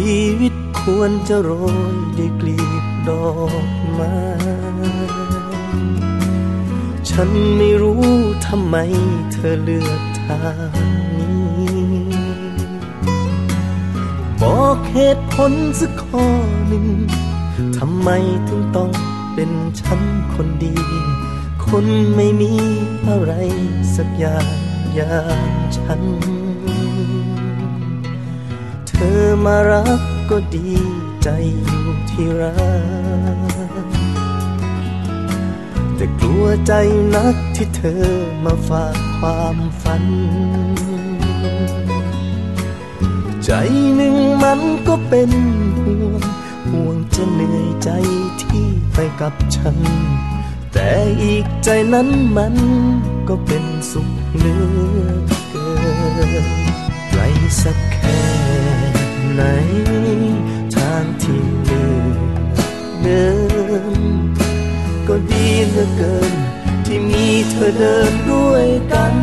ีวิตควรจะโรยด้วยกลีบดอกไม้ฉันไม่รู้ทำไมเธอเลือกทางนี้ บอกเหตุผลสักข้อหนึ่งทำไมถึงต้องเป็นฉันคนดี คนไม่มีอะไรสักอย่างอย่างฉัน มารักก็ดีใจอยู่ที่รัก แต่กลัวใจนักที่เธอมาฝากความฝัน ใจหนึ่งมันก็เป็นห่วง ห่วงจะเหนื่อยใจที่ไปกับฉัน แต่อีกใจนั้นมันก็เป็นสุขเหลือเกินไกลสักแค่ ก็ดีเหลือเกิน ที่มีเธอเดินด้วยกัน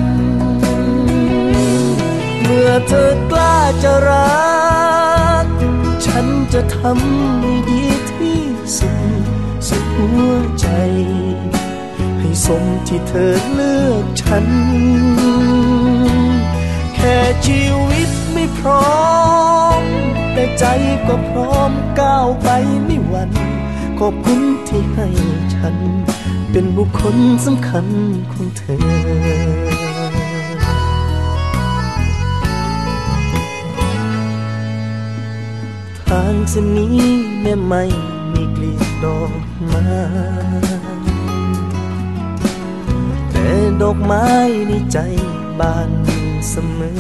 เมื่อเธอกล้าจะรัก ฉันจะทำให้ดีที่สุด สุดหัวใจ ให้สมที่เธอเลือกฉัน แค่ชีวิตไม่พร้อม แต่ใจก็พร้อมก้าวไปไม่หวั่น ขอบคุณที่ให้ฉัน เป็นบุคคลสำคัญของเธอทางเส้นนี้แม้ไม่มีกลีบดอกไม้แต่ดอกไม้ในใจบานเสมอ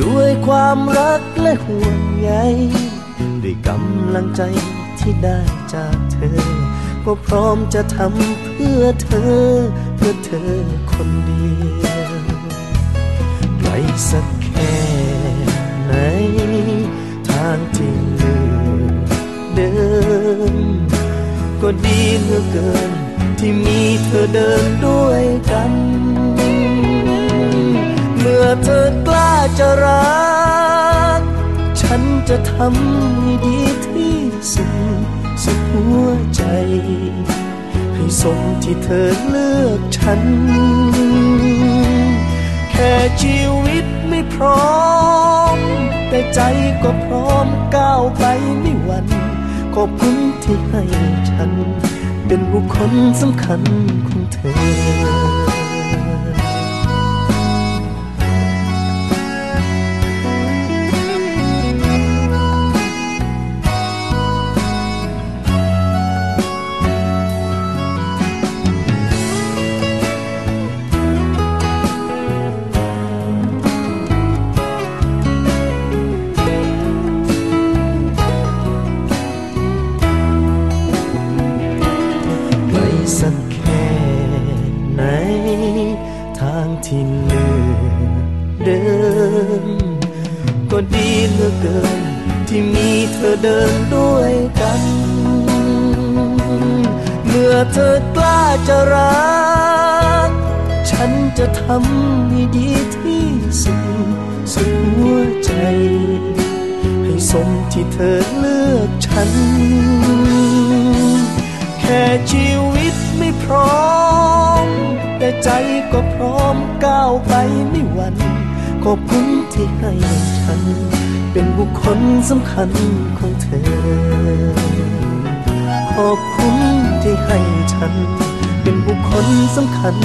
ด้วยความรักและห่วงใย ด้วยกำลังใจที่ได้จากเธอ ก็พร้อมจะทำเพื่อเธอ เพื่อเธอคนเดียวไกลสักแค่ไหน ทางที่เลือเดินก็ดีเหลือเกิน ที่มีเธอเดินด้วยกัน เมื่อเธอกล้าจะรัก ทำให้ดีที่สุดสุดหัวใจ ให้สมที่เธอเลือกฉัน แค่ชีวิตไม่พร้อม แต่ใจก็พร้อมก้าวไปไม่หวั่นขอบคุณที่ให้ฉัน เป็นบุคคลสำคัญของเธอางที่เหลือเดินก็ดีเหลือเกิน ที่มีเธอเดินด้วยกัน เมื่อเธอกล้าจะรัก ฉันจะทำให้ดีที่สุดสุดหัวใจ ให้สมที่เธอเลือกฉัน แค่ชีวิ ใจก็พร้อมก้าวไปไม่หวั่นขอบคุณที่ให้ฉัน เป็นบุคคลสำคัญของเธอ ขอบคุณที่ให้ฉัน เป็นบุคคลสำคัญ